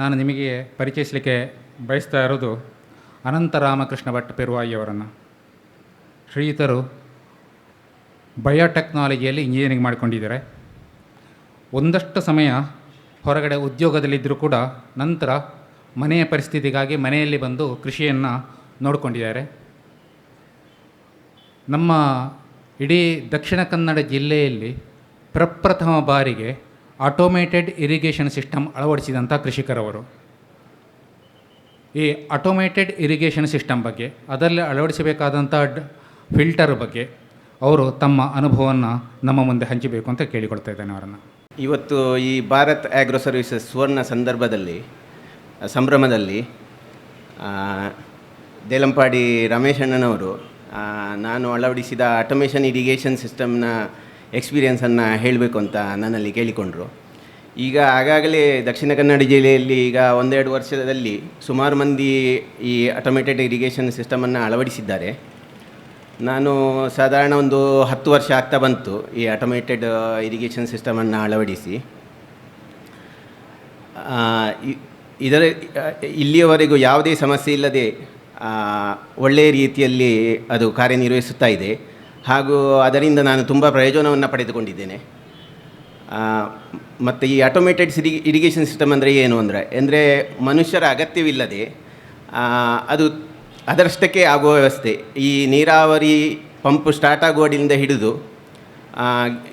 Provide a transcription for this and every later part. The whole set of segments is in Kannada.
ನಾನು ನಿಮಗೆ ಪರಿಚಯಿಸಲಿಕ್ಕೆ ಬಯಸ್ತಾ ಇರೋದು ಅನಂತ ರಾಮಕೃಷ್ಣ ಭಟ್ ಪೆರುವಾಯಿಯವರನ್ನು. ಶ್ರೀಯುತರು ಬಯೋಟೆಕ್ನಾಲಜಿಯಲ್ಲಿ ಇಂಜಿನಿಯರಿಂಗ್ ಮಾಡಿಕೊಂಡಿದ್ದಾರೆ. ಒಂದಷ್ಟು ಸಮಯ ಹೊರಗಡೆ ಉದ್ಯೋಗದಲ್ಲಿದ್ದರೂ ಕೂಡ ನಂತರ ಮನೆಯ ಪರಿಸ್ಥಿತಿಗಾಗಿ ಮನೆಯಲ್ಲಿ ಬಂದು ಕೃಷಿಯನ್ನು ನೋಡಿಕೊಂಡಿದ್ದಾರೆ. ನಮ್ಮ ಇಡೀ ದಕ್ಷಿಣ ಕನ್ನಡ ಜಿಲ್ಲೆಯಲ್ಲಿ ಪ್ರಪ್ರಥಮ ಬಾರಿಗೆ ಆಟೋಮೇಟೆಡ್ ಇರಿಗೇಷನ್ ಸಿಸ್ಟಮ್ ಅಳವಡಿಸಿದಂಥ ಕೃಷಿಕರವರು. ಈ ಆಟೋಮೇಟೆಡ್ ಇರಿಗೇಷನ್ ಸಿಸ್ಟಮ್ ಬಗ್ಗೆ, ಅದರಲ್ಲಿ ಅಳವಡಿಸಬೇಕಾದಂಥ ಫಿಲ್ಟರ್ ಬಗ್ಗೆ ಅವರು ತಮ್ಮ ಅನುಭವವನ್ನು ನಮ್ಮ ಮುಂದೆ ಹಂಚಬೇಕು ಅಂತ ಕೇಳಿಕೊಳ್ತಾ ಇದ್ದೇನೆ ಅವರನ್ನು. ಇವತ್ತು ಈ ಭಾರತ್ ಆಗ್ರೋ ಸರ್ವಿಸಸ್ ಸುವರ್ಣ ಸಂದರ್ಭದಲ್ಲಿ, ಸಂಭ್ರಮದಲ್ಲಿ ದೇಲಂಪಾಡಿ ರಮೇಶಣ್ಣನವರು ನಾನು ಅಳವಡಿಸಿದ ಆಟೋಮೇಷನ್ ಇರಿಗೇಷನ್ ಸಿಸ್ಟಮ್ನ ಎಕ್ಸ್ಪೀರಿಯನ್ಸನ್ನು ಹೇಳಬೇಕು ಅಂತ ನನ್ನಲ್ಲಿ ಕೇಳಿಕೊಂಡರು. ಈಗ ಆಗಾಗಲೇ ದಕ್ಷಿಣ ಕನ್ನಡ ಜಿಲ್ಲೆಯಲ್ಲಿ ಈಗ ಒಂದೆರಡು ವರ್ಷದಲ್ಲಿ ಸುಮಾರು ಮಂದಿ ಈ ಆಟೋಮೇಟೆಡ್ ಇರಿಗೇಷನ್ ಸಿಸ್ಟಮನ್ನು ಅಳವಡಿಸಿದ್ದಾರೆ. ನಾನು ಸಾಧಾರಣ ಒಂದು ಹತ್ತು ವರ್ಷ ಆಗ್ತಾ ಬಂತು ಈ ಆಟೋಮೇಟೆಡ್ ಇರಿಗೇಷನ್ ಸಿಸ್ಟಮನ್ನು ಅಳವಡಿಸಿ. ಇದರ ಇಲ್ಲಿಯವರೆಗೂ ಯಾವುದೇ ಸಮಸ್ಯೆ ಇಲ್ಲದೆ ಒಳ್ಳೆಯ ರೀತಿಯಲ್ಲಿ ಅದು ಕಾರ್ಯನಿರ್ವಹಿಸುತ್ತಾ ಇದೆ. ಹಾಗೂ ಅದರಿಂದ ನಾನು ತುಂಬ ಪ್ರಯೋಜನವನ್ನು ಪಡೆದುಕೊಂಡಿದ್ದೇನೆ. ಮತ್ತು ಈ ಆಟೋಮೇಟೆಡ್ ಸಿರಿ ಇರಿಗೇಷನ್ ಸಿಸ್ಟಮ್ ಅಂದರೆ ಏನು ಅಂದರೆ ಅಂದರೆ ಮನುಷ್ಯರ ಅಗತ್ಯವಿಲ್ಲದೆ ಅದು ಅದರಷ್ಟಕ್ಕೆ ಆಗುವ ವ್ಯವಸ್ಥೆ. ಈ ನೀರಾವರಿ ಪಂಪ್ ಸ್ಟಾರ್ಟ್ ಆಗುವಡಿಂದ ಹಿಡಿದು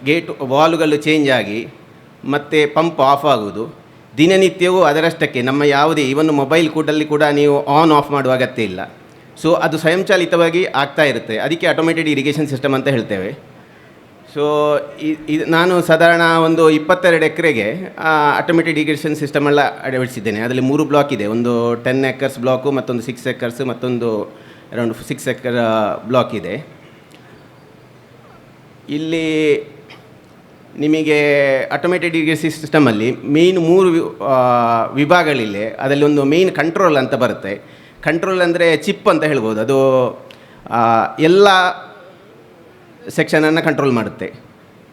ಗೇಟ್ ವಾಲ್ಗಳು ಚೇಂಜ್ ಆಗಿ, ಮತ್ತು ಪಂಪ್ ಆಫ್ ಆಗುವುದು. ದಿನನಿತ್ಯವೂ ಅದರಷ್ಟಕ್ಕೆ ನಮ್ಮ ಯಾವುದೇ ಈವನ್ನು ಮೊಬೈಲ್ ಕೂಡಲ್ಲಿ ಕೂಡ ನೀವು ಆನ್ ಆಫ್ ಮಾಡುವ ಅಗತ್ಯ ಇಲ್ಲ. ಸೊ ಅದು ಸ್ವಯಂಚಾಲಿತವಾಗಿ ಆಗ್ತಾ ಇರುತ್ತೆ. ಅದಕ್ಕೆ ಆಟೋಮೇಟೆಡ್ ಇರಿಗೇಷನ್ ಸಿಸ್ಟಮ್ ಅಂತ ಹೇಳ್ತೇವೆ. ಸೊ ಇದು ನಾನು ಸಾಧಾರಣ ಒಂದು ಇಪ್ಪತ್ತೆರಡು ಎಕರೆಗೆ ಆಟೋಮೇಟೆಡ್ ಇರಿಗೇಷನ್ ಸಿಸ್ಟಮ್ ಎಲ್ಲ ಅಳವಡಿಸಿದ್ದೇನೆ. ಅದರಲ್ಲಿ ಮೂರು ಬ್ಲಾಕ್ ಇದೆ. ಒಂದು ಟೆನ್ ಎಕರ್ಸ್ ಬ್ಲಾಕು ಮತ್ತೊಂದು ಸಿಕ್ಸ್ ಎಕರ್ಸ್ ಮತ್ತೊಂದು ಅರೌಂಡ್ ಸಿಕ್ಸ್ ಎಕರ್ ಬ್ಲಾಕ್ ಇದೆ. ಇಲ್ಲಿ ನಿಮಗೆ ಆಟೋಮೇಟೆಡ್ ಇರಿಗೇಷನ್ ಸಿಸ್ಟಮಲ್ಲಿ ಮೇಯ್ನ್ ಮೂರು ವಿಭಾಗಗಳಿವೆ ಅದರಲ್ಲಿ ಒಂದು ಮೇಯ್ನ್ ಕಂಟ್ರೋಲ್ ಅಂತ ಬರುತ್ತೆ. ಕಂಟ್ರೋಲ್ ಅಂದರೆ ಚಿಪ್ ಅಂತ ಹೇಳ್ಬೋದು. ಅದು ಎಲ್ಲ ಸೆಕ್ಷನನ್ನು ಕಂಟ್ರೋಲ್ ಮಾಡುತ್ತೆ.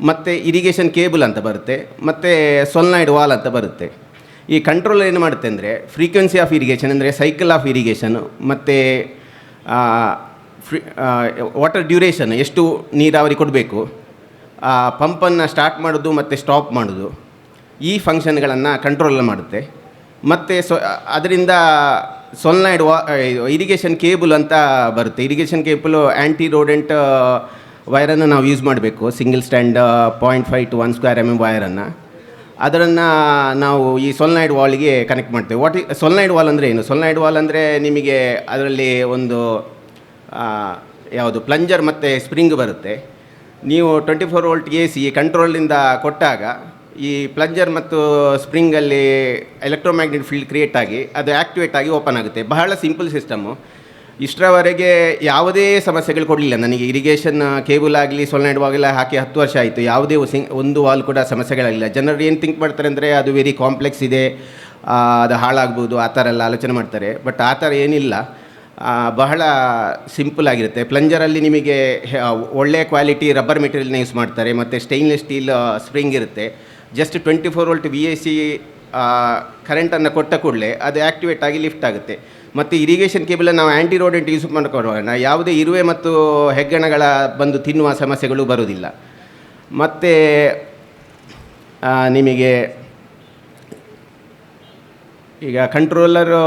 ಮತ್ತು ಇರಿಗೇಷನ್ ಕೇಬಲ್ ಅಂತ ಬರುತ್ತೆ. ಮತ್ತು ಸೊಲ್ನಾಯ್ಡ್ ವಾಲ್ ಅಂತ ಬರುತ್ತೆ. ಈ ಕಂಟ್ರೋಲ್ ಏನು ಮಾಡುತ್ತೆ ಅಂದರೆ ಫ್ರೀಕ್ವೆನ್ಸಿ ಆಫ್ ಇರಿಗೇಷನ್ ಅಂದರೆ ಸೈಕಲ್ ಆಫ್ ಇರಿಗೇಷನ್ ಮತ್ತು ಫ್ರೀ ವಾಟರ್ ಡ್ಯೂರೇಷನ್ ಎಷ್ಟು ನೀರಾವರಿ ಕೊಡಬೇಕು ಪಂಪನ್ನು ಸ್ಟಾರ್ಟ್ ಮಾಡೋದು ಮತ್ತು ಸ್ಟಾಪ್ ಮಾಡೋದು, ಈ ಫಂಕ್ಷನ್ಗಳನ್ನು ಕಂಟ್ರೋಲ್ ಮಾಡುತ್ತೆ. ಮತ್ತು ಸೊ ಅದರಿಂದ ಸೊಲ್ನೈಡ್ ವಾ ಇರಿಗೇಷನ್ ಕೇಬಲ್ ಅಂತ ಬರುತ್ತೆ. ಇರಿಗೇಷನ್ ಕೇಬಲು ಆ್ಯಂಟಿ ರೋಡೆಂಟ್ ವೈರನ್ನು ನಾವು ಯೂಸ್ ಮಾಡಬೇಕು. Single stand point five two one square M M ವೈರನ್ನು ಅದರನ್ನು ನಾವು ಈ ಸೊಲ್ನೈಡ್ ವಾಲ್ಗೆ ಕನೆಕ್ಟ್ ಮಾಡ್ತೇವೆ. ವಾಟ್ ಈ ಸೊಲ್ನೈಡ್ ವಾಲ್ ಅಂದರೆ ಏನು? ಸೊಲ್ನೈಡ್ ವಾಲ್ ಅಂದರೆ ನಿಮಗೆ ಅದರಲ್ಲಿ ಒಂದು ಯಾವುದು ಪ್ಲಂಜರ್ ಮತ್ತು ಸ್ಪ್ರಿಂಗ್ ಬರುತ್ತೆ. ನೀವು twenty four volt A C ಕಂಟ್ರೋಲಿಂದ ಕೊಟ್ಟಾಗ ಈ ಪ್ಲಂಜರ್ ಮತ್ತು ಸ್ಪ್ರಿಂಗಲ್ಲಿ ಎಲೆಕ್ಟ್ರೋಮ್ಯಾಗ್ನೆಟ್ ಫೀಲ್ಡ್ ಕ್ರಿಯೇಟ್ ಆಗಿ, ಅದು ಆ್ಯಕ್ಟಿವೇಟ್ ಆಗಿ ಓಪನ್ ಆಗುತ್ತೆ. ಬಹಳ ಸಿಂಪಲ್ ಸಿಸ್ಟಮು. ಇಷ್ಟರವರೆಗೆ ಯಾವುದೇ ಸಮಸ್ಯೆಗಳು ಕೊಡಲಿಲ್ಲ. ನನಗೆ ಇರಿಗೇಷನ್, ಕೇಬಲ್ ಆಗಲಿ ಸೊಲ್ನೈಡ್ ವಾಗೆಲ್ಲ ಹಾಕಿ ಹತ್ತು ವರ್ಷ ಆಯಿತು. ಯಾವುದೇ ಒಂದು ವಾಲ್ ಕೂಡ ಸಮಸ್ಯೆಗಳಾಗಿಲ್ಲ ಜನರು ಏನು ಥಿಂಕ್ ಮಾಡ್ತಾರೆ ಅಂದರೆ, ಅದು ವೆರಿ ಕಾಂಪ್ಲೆಕ್ಸ್ ಇದೆ. ಅದು ಹಾಳಾಗ್ಬೋದು, ಆ ಥರ ಎಲ್ಲ ಆಲೋಚನೆ ಮಾಡ್ತಾರೆ. ಬಟ್ ಆ ಥರ ಏನಿಲ್ಲ. ಬಹಳ ಸಿಂಪಲ್ ಆಗಿರುತ್ತೆ. ಪ್ಲಂಜರಲ್ಲಿ ನಿಮಗೆ ಒಳ್ಳೆಯ ಕ್ವಾಲಿಟಿ ರಬ್ಬರ್ ಮೆಟೀರಿಯಲ್ನ ಯೂಸ್ ಮಾಡ್ತಾರೆ. ಮತ್ತು ಸ್ಟೈನ್ಲೆಸ್ ಸ್ಟೀಲ್ ಸ್ಪ್ರಿಂಗ್ ಇರುತ್ತೆ. Just twenty four volt V A C ಕರೆಂಟನ್ನು ಕೊಟ್ಟ ಕೂಡಲೇ ಅದು ಆ್ಯಕ್ಟಿವೇಟ್ ಆಗಿ ಲಿಫ್ಟ್ ಆಗುತ್ತೆ. ಮತ್ತು ಇರಿಗೇಷನ್ ಕೇಬಲನ್ನು ನಾವು ಆ್ಯಂಟಿ ರೋಡೆಂಟ್ ಯೂಸ್ ಮಾಡ್ಕೊಳ್ಳೋಣ. ಯಾವುದೇ ಇರುವೆ ಮತ್ತು ಹೆಗ್ಗಣಗಳ ಬಂದು ತಿನ್ನುವ ಸಮಸ್ಯೆಗಳು ಬರುವುದಿಲ್ಲ. ಮತ್ತು ನಿಮಗೆ ಈಗ ಕಂಟ್ರೋಲರು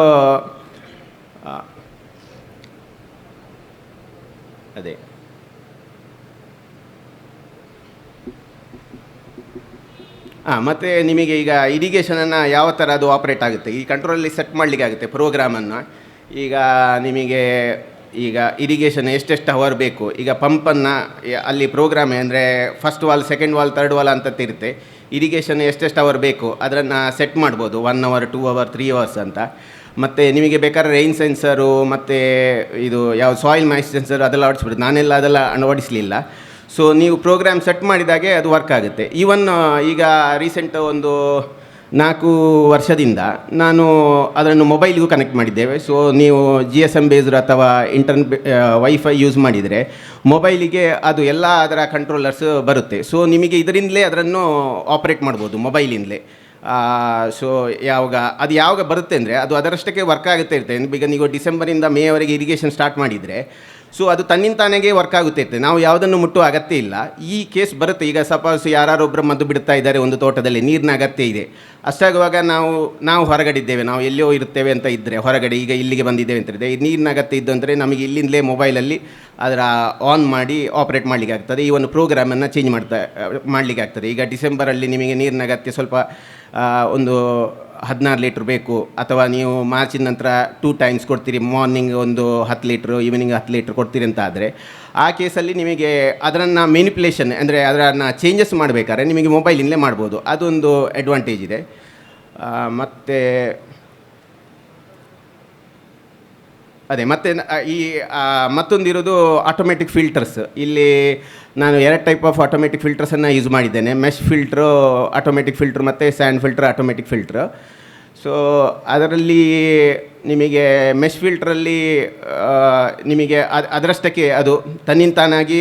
ಅದೇ. ಹಾಂ ಮತ್ತು ನಿಮಗೆ ಈಗ ಇರಿಗೇಷನನ್ನು ಯಾವ ಥರ ಅದು ಆಪ್ರೇಟ್ ಆಗುತ್ತೆ? ಈ ಕಂಟ್ರೋಲಲ್ಲಿ ಸೆಟ್ ಮಾಡಲಿಕ್ಕೆ ಆಗುತ್ತೆ ಪ್ರೋಗ್ರಾಮನ್ನು ಈಗ ನಿಮಗೆ ಈಗ ಇರಿಗೇಷನ್ ಎಷ್ಟೆಷ್ಟು ಅವರ್ ಬೇಕು? ಈಗ ಪಂಪನ್ನು ಅಲ್ಲಿ ಪ್ರೋಗ್ರಾಮ್ ಅಂದರೆ first valve second valve third valve ಅಂತ ಇರುತ್ತೆ ಇರಿಗೇಷನ್ ಎಷ್ಟೆಷ್ಟು ಅವರ್ ಬೇಕು? ಅದನ್ನು ಸೆಟ್ ಮಾಡ್ಬೋದು. One hour two hour three hours ಅಂತ. ಮತ್ತು ನಿಮಗೆ ಬೇಕಾದ್ರೆ ರೈನ್ ಸೆನ್ಸರು ಮತ್ತು ಇದು ಯಾವ ಸಾಯಿಲ್ ಮಾಯಿಸ್ ಸೆನ್ಸರ್ ಅದೆಲ್ಲ ಅಳವಡಿಸ್ಬಿಡ್ತು ನಾನೆಲ್ಲ ಅದೆಲ್ಲ ಅಳವಡಿಸಲಿಲ್ಲ. ಸೊ ನೀವು ಪ್ರೋಗ್ರಾಮ್ ಸೆಟ್ ಮಾಡಿದಾಗೆ ಅದು ವರ್ಕ್ ಆಗುತ್ತೆ. ಈವನ್ ಈಗ ರೀಸೆಂಟ್ ಒಂದು ನಾಲ್ಕು ವರ್ಷದಿಂದ ನಾನು ಅದನ್ನು ಮೊಬೈಲ್ಗೂ ಕನೆಕ್ಟ್ ಮಾಡಿದ್ದೇವೆ. ಸೊ ನೀವು ಜಿ ಎಸ್ ಎಂ ಬೇಸ್ಡ್ ಅಥವಾ ಇಂಟರ್ನ್ ವೈಫೈ ಯೂಸ್ ಮಾಡಿದರೆ ಮೊಬೈಲಿಗೆ ಅದು ಎಲ್ಲ ಅದರ ಕಂಟ್ರೋಲರ್ಸ್ ಬರುತ್ತೆ. ಸೊ ನಿಮಗೆ ಇದರಿಂದಲೇ ಅದನ್ನು ಆಪ್ರೇಟ್ ಮಾಡ್ಬೋದು ಮೊಬೈಲಿಂದಲೇ ಸೊ ಯಾವಾಗ, ಅದು ಯಾವಾಗ ಬರುತ್ತೆ ಅಂದರೆ ಅದು ಅದರಷ್ಟಕ್ಕೆ ವರ್ಕ್ ಆಗುತ್ತೆ ಇರುತ್ತೆ ಈಗ ನೀವು ಡಿಸೆಂಬರಿಂದ ಮೇವರೆಗೆ ಇರಿಗೇಷನ್ ಸ್ಟಾರ್ಟ್ ಮಾಡಿದರೆ ಸೊ ಅದು ತನ್ನಿಂತಾನೆಗೆ ವರ್ಕ್ ಆಗುತ್ತೆ ನಾವು ಯಾವುದನ್ನು ಮುಟ್ಟುವ ಅಗತ್ಯ ಇಲ್ಲ. ಈ ಕೇಸ್ ಬರುತ್ತೆ. ಈಗ ಸಪೋಸ್ ಯಾರೊಬ್ಬರು ಮದ್ದು ಬಿಡ್ತಾ ಇದ್ದಾರೆ ಒಂದು ತೋಟದಲ್ಲಿ, ನೀರಿನ ಅಗತ್ಯ ಇದೆ. ಅಷ್ಟಾಗುವಾಗ ನಾವು ನಾವು ಹೊರಗಡೆ ಇದ್ದೇವೆ ನಾವು ಎಲ್ಲಿಯೋ ಇರ್ತೇವೆ ಅಂತ ಇದ್ದರೆ ಹೊರಗಡೆ ಈಗ ಇಲ್ಲಿಗೆ ಬಂದಿದ್ದೇವೆ ಅಂತ ಈ ನೀರಿನ ಅಗತ್ಯ ಇದ್ದು ಅಂದರೆ ನಮಗೆ ಇಲ್ಲಿಂದಲೇ ಮೊಬೈಲಲ್ಲಿ ಅದರ ಆನ್ ಮಾಡಿ ಆಪ್ರೇಟ್ ಮಾಡಲಿಕ್ಕೆ ಆಗ್ತದೆ. ಈ ಒಂದು ಪ್ರೋಗ್ರಾಮನ್ನು ಚೇಂಜ್ ಮಾಡ್ತಾ, ಮಾಡಲಿಕ್ಕೆ ಆಗ್ತದೆ. ಈಗ ಡಿಸೆಂಬರಲ್ಲಿ ನಿಮಗೆ ನೀರಿನ ಅಗತ್ಯ ಸ್ವಲ್ಪ ಒಂದು ಹದಿನಾರು ಲೀಟ್ರ್ ಬೇಕು. ಅಥವಾ ನೀವು ಮಾರ್ಚಿನ ನಂತರ ಟೂ ಟೈಮ್ಸ್ ಕೊಡ್ತೀರಿ ಮಾರ್ನಿಂಗ್ ಒಂದು ಹತ್ತು ಲೀಟ್ರು ಈವ್ನಿಂಗ್ ಹತ್ತು ಲೀಟ್ರ್ ಕೊಡ್ತೀರಿ ಅಂತ ಆದರೆ, ಆ ಕೇಸಲ್ಲಿ ನಿಮಗೆ ಅದರನ್ನು ಮೆನಿಪ್ಯುಲೇಷನ್ ಅಂದರೆ ಅದರನ್ನು ಚೇಂಜಸ್ ಮಾಡಬೇಕಾದ್ರೆ ನಿಮಗೆ ಮೊಬೈಲಿಂದಲೇ ಮಾಡ್ಬೋದು. ಅದೊಂದು ಅಡ್ವಾಂಟೇಜ್ ಇದೆ. ಮತ್ತು ಅದೇ, ಮತ್ತು ಈ ಮತ್ತೊಂದಿರೋದು ಆಟೋಮೆಟಿಕ್ ಫಿಲ್ಟರ್ಸ್ ಇಲ್ಲಿ ನಾನು ಎರಡು ಟೈಪ್ ಆಫ್ ಆಟೋಮೆಟಿಕ್ ಫಿಲ್ಟರ್ಸನ್ನು ಯೂಸ್ ಮಾಡಿದ್ದೇನೆ. ಮೆಶ್ ಫಿಲ್ಟ್ರು ಆಟೋಮೆಟಿಕ್ ಫಿಲ್ಟ್ರ್ ಮತ್ತು sand filter automatic filter so ಅದರಲ್ಲಿ ನಿಮಗೆ ಮೆಶ್ ಫಿಲ್ಟ್ರಲ್ಲಿ ನಿಮಗೆ ಅದು, ಅದರಷ್ಟಕ್ಕೆ ಅದು ತನ್ನಿಂತಾನಾಗಿ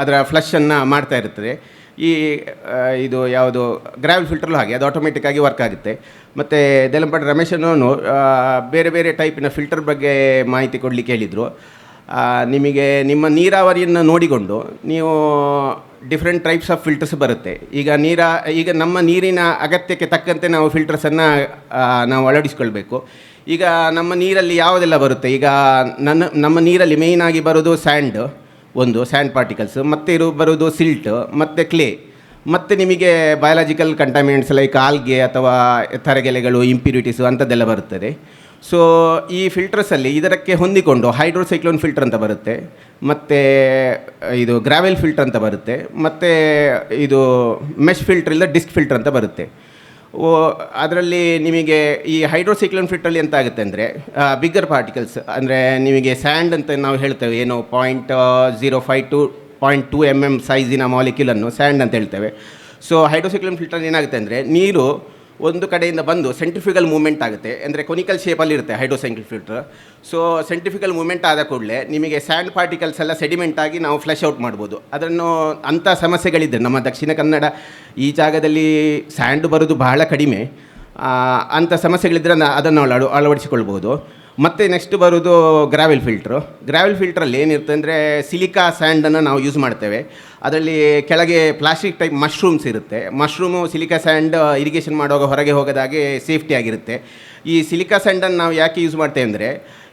ಅದರ ಫ್ಲಶನ್ನು ಮಾಡ್ತಾ ಇರ್ತದೆ. ಈ ಇದು ಯಾವುದು ಗ್ರಾವೆಲ್ ಫಿಲ್ಟರ್ಲು ಹಾಗೆ, ಅದು ಆಟೋಮೆಟಿಕ್ಕಾಗಿ ವರ್ಕ್ ಆಗುತ್ತೆ. ಮತ್ತು ದೇಲಂಪಾಡಿ ರಮೇಶನೂ ಬೇರೆ ಬೇರೆ ಟೈಪಿನ ಫಿಲ್ಟರ್ ಬಗ್ಗೆ ಮಾಹಿತಿ ಕೊಡಲಿಕ್ಕೆ ಹೇಳಿದರು. ನಿಮಗೆ ನಿಮ್ಮ ನೀರಾವರಿಯನ್ನು ನೋಡಿಕೊಂಡು ನೀವು ಡಿಫ್ರೆಂಟ್ ಟೈಪ್ಸ್ ಆಫ್ ಫಿಲ್ಟರ್ಸ್ ಬರುತ್ತೆ. ಈಗ ನೀರ, ಈಗ ನಮ್ಮ ನೀರಿನ ಅಗತ್ಯಕ್ಕೆ ತಕ್ಕಂತೆ ನಾವು ಫಿಲ್ಟರ್ಸನ್ನು ನಾವು ಅಳವಡಿಸ್ಕೊಳ್ಬೇಕು. ಈಗ ನಮ್ಮ ನೀರಲ್ಲಿ ಯಾವುದೆಲ್ಲ ಬರುತ್ತೆ? ಈಗ ನನ್ನ, ನಮ್ಮ ನೀರಲ್ಲಿ ಮೇಯ್ನಾಗಿ ಬರೋದು ಸ್ಯಾಂಡ್ ಒಂದು ಸ್ಯಾಂಡ್ ಪಾರ್ಟಿಕಲ್ಸ್ ಮತ್ತೆ ಇರು ಬರೋದು ಸಿಲ್ಟ್ ಮತ್ತು ಕ್ಲೇ ಮತ್ತು ನಿಮಗೆ ಬಯಾಲಜಿಕಲ್ ಕಂಟಾಮಿನೆಂಟ್ಸ್ ಲೈಕ್ ಆಲ್ಗೆ ಅಥವಾ ತರಗೆಲೆಗಳು ಇಂಪ್ಯೂರಿಟೀಸು ಅಂಥದ್ದೆಲ್ಲ ಬರುತ್ತದೆ. ಸೊ ಈ ಫಿಲ್ಟರ್ಸಲ್ಲಿ ಇದಕ್ಕೆ ಹೊಂದಿಕೊಂಡು ಹೈಡ್ರೋಸೈಕ್ಲೋನ್ ಫಿಲ್ಟರ್ ಅಂತ ಬರುತ್ತೆ, ಮತ್ತು ಇದು ಗ್ರಾವೆಲ್ ಫಿಲ್ಟರ್ ಅಂತ ಬರುತ್ತೆ, ಮತ್ತು ಇದು ಮೆಶ್ ಫಿಲ್ಟರ್ ಇಲ್ಲ ಡಿಸ್ಕ್ ಫಿಲ್ಟರ್ ಅಂತ ಬರುತ್ತೆ. ಓ, ಅದರಲ್ಲಿ ನಿಮಗೆ ಈ ಹೈಡ್ರೋಸೈಕ್ಲೋನ್ ಫಿಟ್ಟಲ್ಲಿ ಎಂತ ಆಗುತ್ತೆ ಅಂದರೆ ಬಿಗ್ಗರ್ ಪಾರ್ಟಿಕಲ್ಸ್ ಅಂದರೆ ನಿಮಗೆ ಸ್ಯಾಂಡ್ ಅಂತ ನಾವು ಹೇಳ್ತೇವೆ, ಏನು point zero five two point two M M ಸೈಜಿನ ಮಾಲಿಕ್ಯೂಲನ್ನು ಸ್ಯಾಂಡ್ ಅಂತ ಹೇಳ್ತೇವೆ. ಸೊ ಹೈಡ್ರೋಸೈಕ್ಲೋನ್ ಫಿಲ್ಟರ್ ಏನಾಗುತ್ತೆ ಅಂದರೆ, ನೀರು ಒಂದು ಕಡೆಯಿಂದ ಬಂದು ಸೆಂಟ್ರಿಫಿಕಲ್ ಮೂವ್ಮೆಂಟ್ ಆಗುತ್ತೆ. ಅಂದರೆ ಕೊನಿಕಲ್ ಶೇಪಲ್ಲಿ ಇರುತ್ತೆ hydrocyclone filter so centrifugal movement ಆದ ಕೂಡಲೇ ನಿಮಗೆ ಸ್ಯಾಂಡ್ ಪಾರ್ಟಿಕಲ್ಸ್ ಎಲ್ಲ ಸೆಡಿಮೆಂಟ್ ಆಗಿ ನಾವು ಫ್ಲಶ್ ಔಟ್ ಮಾಡ್ಬೋದು. ಅದನ್ನು ಅಂಥ ಸಮಸ್ಯೆಗಳಿದೆ ನಮ್ಮ ದಕ್ಷಿಣ ಕನ್ನಡ ಈ ಜಾಗದಲ್ಲಿ ಸ್ಯಾಂಡ್ ಬರೋದು ಬಹಳ ಕಡಿಮೆ. ಅಂಥ ಸಮಸ್ಯೆಗಳಿದ್ದರೆ ಅದನ್ನು ಅಳ ಅಳವಡಿಸಿಕೊಳ್ಬೋದು. ಮತ್ತು ನೆಕ್ಸ್ಟ್ ಬರೋದು ಗ್ರಾವೆಲ್ ಫಿಲ್ಟ್ರು ಗ್ರಾವೆಲ್ ಫಿಲ್ಟ್ರಲ್ಲಿ ಏನಿರುತ್ತೆ ಅಂದರೆ ಸಿಲಿಕಾ ಸ್ಯಾಂಡನ್ನು ನಾವು ಯೂಸ್ ಮಾಡ್ತೇವೆ. ಅದರಲ್ಲಿ ಕೆಳಗೆ ಪ್ಲಾಸ್ಟಿಕ್ ಟೈಪ್ ಮಶ್ರೂಮ್ಸ್ ಇರುತ್ತೆ. ಮಶ್ರೂಮು ಸಿಲಿಕಾ ಸ್ಯಾಂಡ್ ಇರಿಗೇಷನ್ ಮಾಡುವಾಗ ಹೊರಗೆ ಹೋಗೋದಾಗೆ ಸೇಫ್ಟಿ ಆಗಿರುತ್ತೆ. ಈ ಸಿಲಿಕಾ ಸ್ಯಾಂಡನ್ನು ನಾವು ಯಾಕೆ ಯೂಸ್ ಮಾಡ್ತೇವೆ ಅಂದರೆ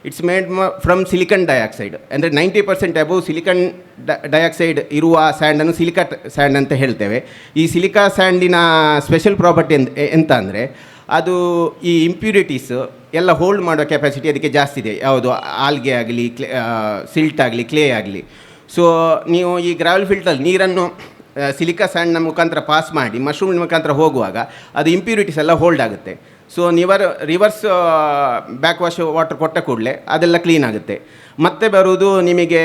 it's made from silicon dioxide ಅಂದರೆ ninety percent above silicon dioxide ಇರುವ ಸ್ಯಾಂಡನ್ನು ಸಿಲಿಕಾ ಸ್ಯಾಂಡ್ ಅಂತ ಹೇಳ್ತೇವೆ. ಈ ಸಿಲಿಕಾ ಸ್ಯಾಂಡಿನ ಸ್ಪೆಷಲ್ ಪ್ರಾಪರ್ಟಿ ಎಂತ ಅಂದರೆ, ಅದು ಈ ಇಂಪ್ಯೂರಿಟೀಸ್ ಎಲ್ಲ ಹೋಲ್ಡ್ ಮಾಡೋ ಕೆಪಾಸಿಟಿ ಅದಕ್ಕೆ ಜಾಸ್ತಿ ಇದೆ. ಯಾವುದು, ಆಲ್ಗೆ ಆಗಲಿ, ಕ್ಲೇ ಸಿಲ್ಟ್ ಆಗಲಿ ಕ್ಲೇ ಆಗಲಿ. ಸೊ ನೀವು ಈ ಗ್ರಾವೆಲ್ ಫಿಲ್ಟರ್ ನೀರನ್ನು ಸಿಲಿಕಾ ಸ್ಯಾಂಡ್ನ ಮುಖಾಂತರ ಪಾಸ್ ಮಾಡಿ ಮಶ್ರೂಮ್ ಮುಖಾಂತರ ಹೋಗುವಾಗ ಅದು ಇಂಪ್ಯೂರಿಟೀಸ್ ಎಲ್ಲ ಹೋಲ್ಡ್ ಆಗುತ್ತೆ. ಸೊ ನೀವರ್ ರಿವರ್ಸ್ ಬ್ಯಾಕ್ ವಾಶ್ ವಾಟರ್ ಕೊಟ್ಟ ಕೂಡಲೇ ಅದೆಲ್ಲ ಕ್ಲೀನ್ ಆಗುತ್ತೆ. ಮತ್ತೆ ಬರುವುದು ನಿಮಗೆ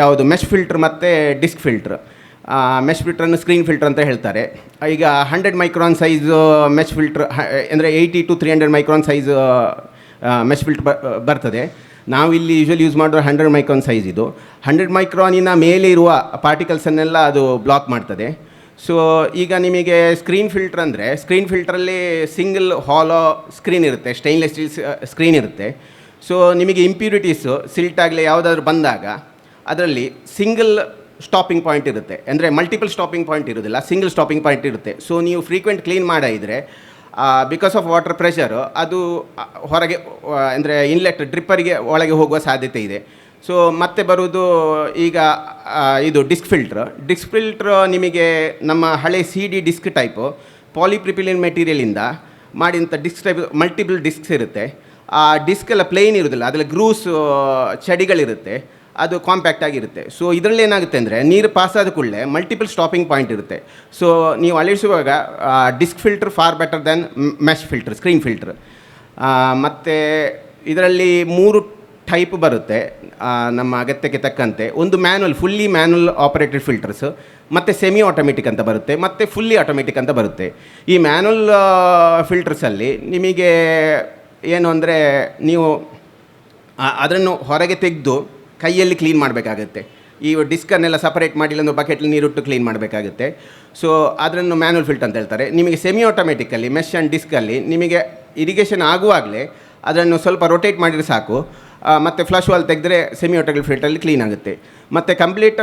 ಯಾವುದು ಮೆಶ್ ಫಿಲ್ಟ್ರ್ ಮತ್ತು ಡಿಸ್ಕ್ ಫಿಲ್ಟ್ರ್ ಮೆಶ್ ಫಿಲ್ಟ್ರನ್ನು ಸ್ಕ್ರೀನ್ ಫಿಲ್ಟರ್ ಅಂತ ಹೇಳ್ತಾರೆ. ಈಗ hundred micron size mesh filter ಅಂದರೆ eighty to three hundred micron size mesh filter ಬರ್ತದೆ. ನಾವು ಇಲ್ಲಿ ಯೂಶ್ವಲಿ ಯೂಸ್ ಮಾಡೋ ಹಂಡ್ರೆಡ್ ಮೈಕ್ರಾನ್ ಸೈಜ್ ಇದು. ಹಂಡ್ರೆಡ್ ಮೈಕ್ರಾನಿನ ಮೇಲೆ ಇರುವ ಪಾರ್ಟಿಕಲ್ಸನ್ನೆಲ್ಲ ಅದು ಬ್ಲಾಕ್ ಮಾಡ್ತದೆ. ಸೊ ಈಗ ನಿಮಗೆ ಸ್ಕ್ರೀನ್ ಫಿಲ್ಟರ್ ಅಂದರೆ ಸ್ಕ್ರೀನ್ ಫಿಲ್ಟ್ರಲ್ಲಿ ಸಿಂಗಲ್ ಹಾಲೋ ಸ್ಕ್ರೀನ್ ಇರುತ್ತೆ ಸ್ಟೈನ್ಲೆಸ್ ಸ್ಟೀಲ್ ಸ್ಕ್ರೀನ್ ಇರುತ್ತೆ. ಸೊ ನಿಮಗೆ ಇಂಪ್ಯೂರಿಟೀಸು ಸಿಲ್ಟ್ ಆಗಲಿ ಯಾವುದಾದ್ರೂ ಬಂದಾಗ, ಅದರಲ್ಲಿ ಸಿಂಗಲ್ ಸ್ಟಾಪಿಂಗ್ ಪಾಯಿಂಟ್ ಇರುತ್ತೆ. ಅಂದರೆ ಮಲ್ಟಿಪಲ್ ಸ್ಟಾಪಿಂಗ್ ಪಾಯಿಂಟ್ ಇರೋದಿಲ್ಲ ಸಿಂಗಲ್ ಸ್ಟಾಪಿಂಗ್ ಪಾಯಿಂಟ್ ಇರುತ್ತೆ. ಸೊ ನೀವು ಫ್ರೀಕ್ವೆಂಟ್ ಕ್ಲೀನ್ ಮಾಡಿದರೆ ಬಿಕಾಸ್ ಆಫ್ ವಾಟರ್ ಪ್ರೆಷರು ಅದು ಹೊರಗೆ ಅಂದರೆ ಇನ್ಲೆಟ್ ಡ್ರಿಪ್ಪರಿಗೆ ಒಳಗೆ ಹೋಗುವ ಸಾಧ್ಯತೆ ಇದೆ. ಸೊ ಮತ್ತೆ ಬರುವುದು ಈಗ ಇದು ಡಿಸ್ಕ್ ಫಿಲ್ಟ್ರ್ ಡಿಸ್ಕ್ ಫಿಲ್ಟ್ರ್ ನಿಮಗೆ ನಮ್ಮ ಹಳೆ C D disc type polypropylene ಮೆಟೀರಿಯಲಿಂದ ಮಾಡಿದಂಥ ಡಿಸ್ಕ್ ಟೈಪ್ ಮಲ್ಟಿಪಲ್ ಡಿಸ್ಕ್ಸ್ ಇರುತ್ತೆ. ಆ ಡಿಸ್ಕ್ ಎಲ್ಲ ಪ್ಲೇನ್ ಇರೋದಿಲ್ಲ ಅದರಲ್ಲಿ ಗ್ರೂಸ್ ಚಡಿಗಳಿರುತ್ತೆ ಅದು ಕಾಂಪ್ಯಾಕ್ಟ್ ಆಗಿರುತ್ತೆ. ಸೊ ಇದರಲ್ಲಿ ಏನಾಗುತ್ತೆ ಅಂದರೆ, ನೀರು ಪಾಸ್ ಆದ ಕೂಡಲೇ ಮಲ್ಟಿಪಲ್ ಸ್ಟಾಪಿಂಗ್ ಪಾಯಿಂಟ್ ಇರುತ್ತೆ. ಸೊ ನೀವು ಅಳಿಸುವಾಗ disc filter far better than mesh filter screen filter ಮತ್ತು ಇದರಲ್ಲಿ ಮೂರು ಟೈಪ್ ಬರುತ್ತೆ ನಮ್ಮ ಅಗತ್ಯಕ್ಕೆ ತಕ್ಕಂತೆ. ಒಂದು manual fully manual operated filters ಮತ್ತು ಸೆಮಿ ಆಟೋಮೆಟಿಕ್ ಅಂತ ಬರುತ್ತೆ, ಮತ್ತು ಫುಲ್ಲಿ ಆಟೋಮೆಟಿಕ್ ಅಂತ ಬರುತ್ತೆ. ಈ ಮ್ಯಾನುವಲ್ ಫಿಲ್ಟರ್ಸಲ್ಲಿ ನಿಮಗೆ ಏನು ಅಂದರೆ, ನೀವು ಅದನ್ನು ಹೊರಗೆ ತೆಗೆದು ಕೈಯಲ್ಲಿ ಕ್ಲೀನ್ ಮಾಡಬೇಕಾಗುತ್ತೆ. ಈ ಡಿಸ್ಕನ್ನೆಲ್ಲ ಸಪರೇಟ್ ಮಾಡಿ, ಇಲ್ಲೊಂದು ಬಕೆಟ್ಲಿ ನೀರಿಟ್ಟು ಕ್ಲೀನ್ ಮಾಡಬೇಕಾಗುತ್ತೆ. ಸೊ ಅದನ್ನು ಮ್ಯಾನುವಲ್ ಫಿಲ್ಟ್ ಅಂತ ಹೇಳ್ತಾರೆ. ನಿಮಗೆ ಸೆಮಿ ಆಟೋಮೆಟಿಕಲ್ಲಿ ಮೆಶ್ ಆ್ಯಂಡ್ ಡಿಸ್ಕಲ್ಲಿ ನಿಮಗೆ ಇರಿಗೇಷನ್ ಆಗುವಾಗಲೇ ಅದನ್ನು ಸ್ವಲ್ಪ ರೊಟೇಟ್ ಮಾಡಿದರೆ ಸಾಕು. ಮತ್ತು ಫ್ಲಶ್ ವಾಲ್ ತೆಗೆದ್ರೆ ಸೆಮಿ ಆಟೋಮೆಟಿಕ್ ಫಿಲ್ಟ್ರಲ್ಲಿ ಕ್ಲೀನ್ ಆಗುತ್ತೆ. ಮತ್ತು ಕಂಪ್ಲೀಟ್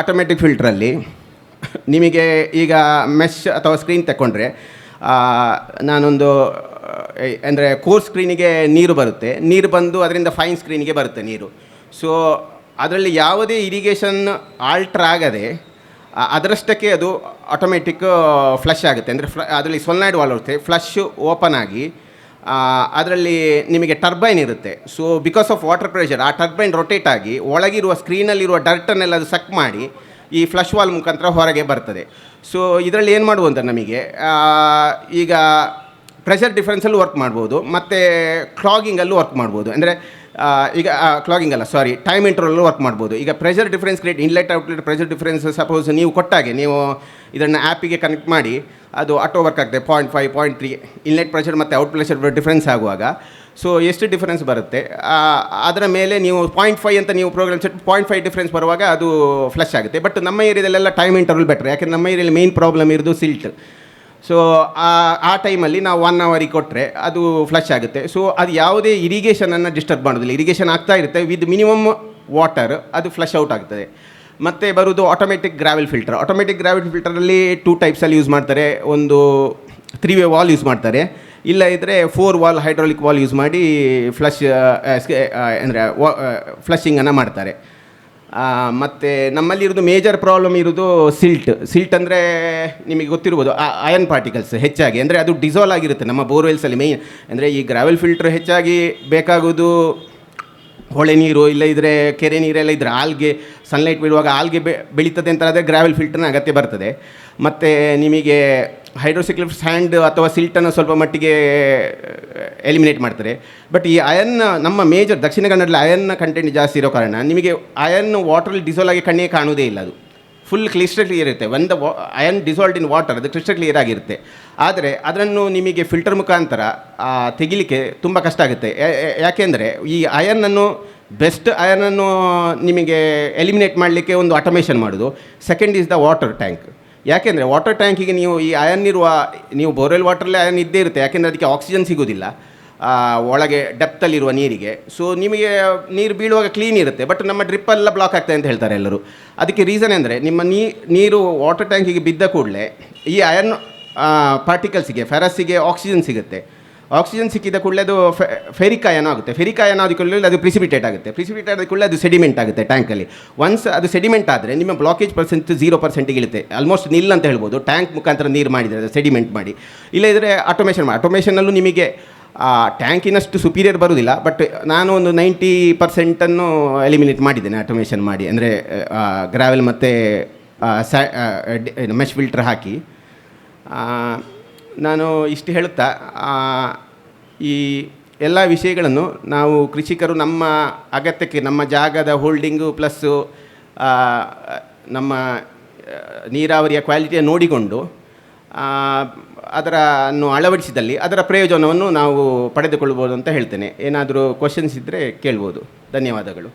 ಆಟೋಮೆಟಿಕ್ ಫಿಲ್ಟ್ರಲ್ಲಿ ನಿಮಗೆ ಈಗ ಮೆಶ್ ಅಥವಾ ಸ್ಕ್ರೀನ್ ತಗೊಂಡ್ರೆ ನಾನೊಂದು ಅಂದರೆ ಕೋರ್ ಸ್ಕ್ರೀನಿಗೆ ನೀರು ಬರುತ್ತೆ. ನೀರು ಬಂದು ಅದರಿಂದ ಫೈನ್ ಸ್ಕ್ರೀನಿಗೆ ಬರುತ್ತೆ ನೀರು. ಸೊ ಅದರಲ್ಲಿ ಯಾವುದೇ ಇರಿಗೇಷನ್ ಆಲ್ಟ್ರ್ ಆಗದೆ ಅದರಷ್ಟಕ್ಕೆ ಅದು ಆಟೋಮೆಟಿಕ್ ಫ್ಲಶ್ ಆಗುತ್ತೆ. ಅಂದರೆ ಫ್ಲ ಅದರಲ್ಲಿ ಸೊಲ್ನೈಡ್ ವಾಲ್ ಇರುತ್ತೆ. ಫ್ಲಶ್ ಓಪನ್ ಆಗಿ ಅದರಲ್ಲಿ ನಿಮಗೆ ಟರ್ಬೈನ್ ಇರುತ್ತೆ. So because of water pressure ಆ ಟರ್ಬೈನ್ ರೊಟೇಟ್ ಆಗಿ ಒಳಗಿರುವ ಸ್ಕ್ರೀನಲ್ಲಿರುವ ಡರ್ಟನ್ನೆಲ್ಲ ಅದು ಸಕ್ ಮಾಡಿ ಈ ಫ್ಲಶ್ ವಾಲ್ ಮುಖಾಂತರ ಹೊರಗೆ ಬರ್ತದೆ. ಸೊ ಇದರಲ್ಲಿ ಏನು ಮಾಡುವಂತ ನಮಗೆ ಆ, ಈಗ ಪ್ರೆಷರ್ ಡಿಫ್ರೆನ್ಸಲ್ಲೂ ವರ್ಕ್ ಮಾಡ್ಬೋದು. ಮತ್ತು ಕ್ಲಾಗಿಂಗಲ್ಲೂ ವರ್ಕ್ ಮಾಡ್ಬೋದು. ಅಂದರೆ ಈಗ ಕ್ಲಾಗಿಂಗ್ ಅಲ್ಲ ಸಾರಿ ಟೈಮ್ ಇಂಟರ್ವಲ್ಲೂ ವರ್ಕ್ ಮಾಡ್ಬೋದು. ಈಗ pressure difference create inlet outlet pressure difference suppose ನೀವು ಕೊಟ್ಟಾಗೆ, ನೀವು ಇದನ್ನು ಆ್ಯಪಿಗೆ ಕನೆಕ್ಟ್ ಮಾಡಿ, ಅದು ಆಟೋ ವರ್ಕ್ ಆಗ್ತದೆ point five point three inlet pressure ಮತ್ತು ಔಟ್ ಪ್ರೆಷರ್ ಡಿಫ್ರೆನ್ಸ್ ಆಗುವಾಗ. ಸೊ ಎಷ್ಟು ಡಿಫರೆನ್ಸ್ ಬರುತ್ತೆ? ಅದರ ಮೇಲೆ ನೀವು ಪಾಯಿಂಟ್ ಫೈವ್ ಅಂತ ನೀವು program set point five difference ಬರುವಾಗ ಅದು ಫ್ಲಶ್ ಆಗುತ್ತೆ. ಬಟ್ ನಮ್ಮ ಏರಿಯಾದಲ್ಲೆಲ್ಲ ಟೈಮ್ ಇಂಟರ್ವಲ್ ಬೆಟರ್ ಯಾಕೆಂದ್ರೆ ನಮ್ಮ ಏರಿಯಲ್ಲಿ ಮೇನ್ ಪ್ರಾಬ್ಲಮ್ ಇರೋದು ಸಿಲ್ಟ್ ಸೊ ಆ ಟೈಮಲ್ಲಿ ನಾವು ಒನ್ ಅವರಿಗೆ ಕೊಟ್ಟರೆ ಅದು ಫ್ಲಶ್ ಆಗುತ್ತೆ. ಸೊ ಅದು ಯಾವುದೇ ಇರಿಗೇಷನನ್ನು ಡಿಸ್ಟರ್ಬ್ ಮಾಡೋದಿಲ್ಲ. ಇರಿಗೇಷನ್ ಆಗ್ತಾ ಇರುತ್ತೆ. ವಿತ್ ಮಿನಿಮಮ್ ವಾಟರ್ ಅದು ಫ್ಲಶ್ ಔಟ್ ಆಗ್ತದೆ. ಮತ್ತು ಬರೋದು automatic gravel filter automatic gravel ಫಿಲ್ಟರಲ್ಲಿ two ಟೈಪ್ಸಲ್ಲಿ ಯೂಸ್ ಮಾಡ್ತಾರೆ. ಒಂದು ತ್ರೀ ವೇ ವಾಲ್ ಯೂಸ್ ಮಾಡ್ತಾರೆ. ಇಲ್ಲ ಇದ್ದರೆ four valve hydraulic valve use ಮಾಡಿ ಫ್ಲಶ್ ಅಂದರೆ ಫ್ಲಶಿಂಗನ್ನು ಮಾಡ್ತಾರೆ. ಮತ್ತು ನಮ್ಮಲ್ಲಿ ಇರೋದು ಮೇಜರ್ ಪ್ರಾಬ್ಲಮ್ ಇರೋದು ಸಿಲ್ಟ್ ಸಿಲ್ಟ್ ಅಂದರೆ ನಿಮಗೆ ಗೊತ್ತಿರ್ಬೋದು ಅಯನ್ ಪಾರ್ಟಿಕಲ್ಸ್ ಹೆಚ್ಚಾಗಿ. ಅಂದರೆ ಅದು ಡಿಸಾಲ್ ಆಗಿರುತ್ತೆ ನಮ್ಮ ಬೋರ್ವೆಲ್ಸಲ್ಲಿ ಮೇಯ್ನ್ ಅಂದರೆ ಈ ಗ್ರಾವೆಲ್ ಫಿಲ್ಟ್ರ್ ಹೆಚ್ಚಾಗಿ ಬೇಕಾಗೋದು ಹೊಳೆ ನೀರು, ಇಲ್ಲ ಇದ್ದರೆ ಕೆರೆ ನೀರೆಲ್ಲ ಇದ್ದರೆ ಆಲ್ಗೆ. ಸನ್ಲೈಟ್ ಬೀಳುವಾಗ ಆಲ್ಗೆ ಬೆಳೀತದೆ ಅಂತ ಆದರೆ ಗ್ರಾವೆಲ್ ಫಿಲ್ಟರ್ನ ಅಗತ್ಯ ಬರ್ತದೆ. ಮತ್ತು ನಿಮಗೆ ಹೈಡ್ರೋಸಿಕ್ಲಿಫ್ ಸ್ಯಾಂಡ್ ಅಥವಾ ಸಿಲ್ಟನ್ನು ಸ್ವಲ್ಪ ಮಟ್ಟಿಗೆ ಎಲಿಮಿನೇಟ್ ಮಾಡ್ತಾರೆ. ಬಟ್ ಈ ಅಯನ್ ನಮ್ಮ ಮೇಜರ್ ದಕ್ಷಿಣ ಕನ್ನಡದಲ್ಲಿ ಅಯನ್ನ ಕಂಟೆಂಟ್ ಜಾಸ್ತಿ ಇರೋ ಕಾರಣ ನಿಮಗೆ ಅಯನ್ ವಾಟ್ರಲ್ಲಿ ಡಿಸೋಲ್ ಆಗಿ ಕಣ್ಣಿಗೆ ಕಾಣುವುದೇ ಇಲ್ಲ ಅದು. ಫುಲ್ ಕ್ಲಿಸ್ಟರ್ ಕ್ಲಿಯರ್ ಇರುತ್ತೆ. One the iron dissolved in water ಅದು ಕ್ಲಿಸ್ಟರ್ ಕ್ಲಿಯರ್ ಆಗಿರುತ್ತೆ. ಆದರೆ ಅದನ್ನು ನಿಮಗೆ ಫಿಲ್ಟರ್ ಮುಖಾಂತರ ತೆಗಿಲಿಕ್ಕೆ ತುಂಬ ಕಷ್ಟ ಆಗುತ್ತೆ. ಯಾಕೆಂದರೆ ಈ ಅಯನನ್ನು ಬೆಸ್ಟ್ ಅಯನನ್ನು ನಿಮಗೆ ಎಲಿಮಿನೇಟ್ ಮಾಡಲಿಕ್ಕೆ ಒಂದು ಆಟೋಮೇಷನ್ ಮಾಡೋದು. Second is the water tank ಯಾಕೆಂದರೆ ವಾಟರ್ ಟ್ಯಾಂಕಿಗೆ ನೀವು ಈ ಅಯನ್ ಇರುವ, ನೀವು ಬೋರ್ವೆಲ್ ವಾಟ್ರಲ್ಲೇ ಅಯನ್ ಇದ್ದೇ ಇರುತ್ತೆ, ಯಾಕೆಂದರೆ ಅದಕ್ಕೆ ಆಕ್ಸಿಜನ್ ಸಿಗೋದಿಲ್ಲ ಒಳಗೆ ಡೆಪ್ತಲ್ಲಿರುವ ನೀರಿಗೆ. ಸೊ ನಿಮಗೆ ನೀರು ಬೀಳುವಾಗ ಕ್ಲೀನ್ ಇರುತ್ತೆ ಬಟ್ ನಮ್ಮ ಡ್ರಿಪ್ಪೆಲ್ಲ ಬ್ಲಾಕ್ ಆಗ್ತದೆ ಅಂತ ಹೇಳ್ತಾರೆ ಎಲ್ಲರೂ. ಅದಕ್ಕೆ ರೀಸನ್ ಅಂದರೆ ನಿಮ್ಮ ನೀರು ವಾಟರ್ ಟ್ಯಾಂಕಿಗೆ ಬಿದ್ದ ಕೂಡಲೇ ಈ ಅಯನ್ ಪಾರ್ಟಿಕಲ್ಸಿಗೆ ಫೆರಸ್ಸಿಗೆ ಆಕ್ಸಿಜನ್ ಸಿಗುತ್ತೆ. ಆಕ್ಸಿಜನ್ ಸಿಕ್ಕಿದ ಕೂಡಲೇ ಅದು ಫೆರಿಕಾಯನ ಆಗುತ್ತೆ. ಫೆರಿಕಾಯನ ಆದ ಕೂಡಲೇ ಅದು ಪ್ರಿಸಿಪಿಟೇಟ್ ಆಗುತ್ತೆ. ಪ್ರಿಸಿಪಿಟೇಟ್ ಆದ ಕೂಡಲೇ ಅದು ಸೆಡಿಮೆಂಟ್ ಆಗುತ್ತೆ ಟ್ಯಾಂಕಲ್ಲಿ ಒನ್ಸ್ ಅದು ಸೆಡಿಮೆಂಟ್ ಆದರೆ ನಿಮ್ಮ ಬ್ಲಾಕೇಜ್ ಪರ್ಸೆಂಟ್ ಜೀರೋ ಪರ್ಸೆಂಟಿಗೆ ಇಳುತ್ತೆ ಆಲ್ಮೋಸ್ಟ್ ನಿಲ್ ಅಂತ ಹೇಳ್ಬೋದು. ಟ್ಯಾಂಕ್ ಮುಖಾಂತರ ನೀರು ಮಾಡಿದರೆ, ಅದು ಸೆಡಿಮೆಂಟ್ ಮಾಡಿ. ಇಲ್ಲ ಇದ್ರೆ ಆಟೋಮೇಷನ್ ಆಟೋಮೇಷನಲ್ಲೂ ನಿಮಗೆ ಟ್ಯಾಂಕಿನಷ್ಟು ಸುಪೀರಿಯರ್ ಬರೋದಿಲ್ಲ ಬಟ್ ನಾನು ಒಂದು ನೈಂಟಿ ಪರ್ಸೆಂಟನ್ನು ಎಲಿಮಿನೇಟ್ ಮಾಡಿದ್ದೇನೆ ಆಟೋಮೇಷನ್ ಮಾಡಿ. ಅಂದರೆ ಗ್ರಾವೆಲ್ ಮತ್ತು ಸ್ಯಾ ಮೆಶ್ ಫಿಲ್ಟರ್ ಹಾಕಿ. ನಾನು ಇಷ್ಟು ಹೇಳುತ್ತಾ ಈ ಎಲ್ಲ ವಿಷಯಗಳನ್ನು ನಾವು ಕೃಷಿಕರು ನಮ್ಮ ಅಗತ್ಯಕ್ಕೆ, ನಮ್ಮ ಜಾಗದ ಹೋಲ್ಡಿಂಗು ಪ್ಲಸ್ಸು ನಮ್ಮ ನೀರಾವರಿಯ ಕ್ವಾಲಿಟಿಯ ನೋಡಿಕೊಂಡು ಅದರನ್ನು ಅಳವಡಿಸಿದಲ್ಲಿ ಅದರ ಪ್ರಯೋಜನವನ್ನು ನಾವು ಪಡೆದುಕೊಳ್ಬೋದು ಅಂತ ಹೇಳ್ತೇನೆ. ಏನಾದರೂ ಕ್ವಶನ್ಸ್ ಇದ್ದರೆ ಕೇಳ್ಬೋದು. ಧನ್ಯವಾದಗಳು.